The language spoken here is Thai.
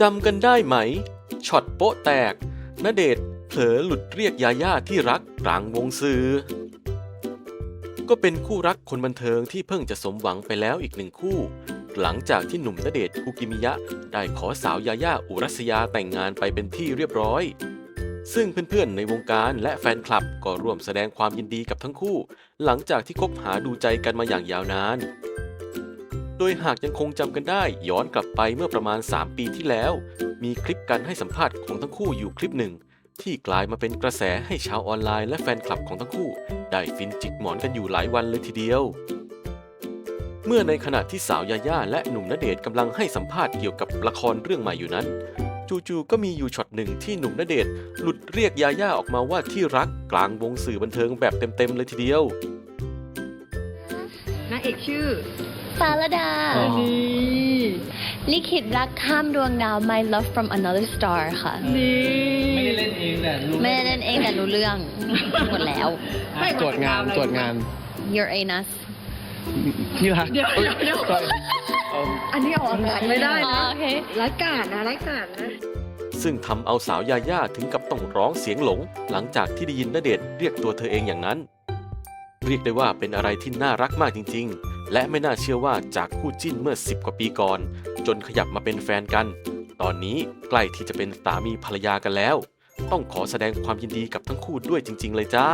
จำกันได้ไหมช็อตโป๊ะแตกณเดชเผลอหลุดเรียกยาย่าที่รักกลางวงสื่อ ก็เป็นคู่รักคนบันเทิงที่เพิ่งจะสมหวังไปแล้วอีกหนึ่งคู่ หลังจากที่หนุ่มณเดชคุกิมิยะ ได้ขอสาวยาย่าอุรัสยาแต่งงานไปเป็นที่เรียบร้อย ซึ่งเพื่อนๆในวงการและแฟนคลับก็ร่วมแสดงความยินดีกับทั้งคู่ หลังจากที่คบหาดูใจกันมาอย่างยาวนาน โดยหากยังคงจำกันได้ย้อนกลับไปเมื่อประมาณ 3 ปีที่แล้ว มีคลิปการให้สัมภาษณ์ของทั้งคู่อยู่คลิปหนึ่ง ที่กลายมาเป็นกระแสให้ชาวออนไลน์และแฟนคลับของทั้งคู่ ได้ฟินจิกหมอนกันอยู่หลายวันเลยทีเดียว เมื่อในขณะที่สาวยาย่าและหนุ่มณเดชน์กำลังให้สัมภาษณ์เกี่ยวกับละครเรื่องใหม่อยู่นั้นจู่ๆก็มีอยู่ช็อตหนึ่งที่หนุ่มณเดชน์หลุดเรียกยาย่าออกมาว่าที่รักกลางวงสื่อบันเทิงแบบเต็มๆเลยทีเดียวนางเอกชื่อ ฟาลดา อ๋อ นี่ลิขิตรักข้ามดวงดาว My Love from Another Star ค่ะ นี่ไม่ได้เล่นเองแต่รู้ไม่ได้เล่นเองแต่รู้เรื่องหมดแล้วอะตรวจงานตรวจงาน Your Anus ที่รักเดี๋ยวเดี๋ยวเดี๋ยว เอิ่มอันนี้ออกอากาศไม่ได้อ๋อนะโอเคร้ายกาจนะร้ายกาจนะ ซึ่งทำเอาสาวยาย่าถึงกับต้องร้องเสียงหลง หลังจากที่ได้ยินณเดชน์เรียกตัวเธอเองอย่างนั้น เรียกได้ว่าเป็นอะไรที่น่ารักมากจริงๆ และไม่น่าเชื่อว่าจากคู่จิ้นเมื่อ 10 กว่าปีก่อน จนขยับมาเป็นแฟนกัน ตอนนี้ใกล้ที่จะเป็นสามีภรรยากันแล้ว ต้องขอแสดงความยินดีกับทั้งคู่ด้วยจริง ๆ เลยจ้า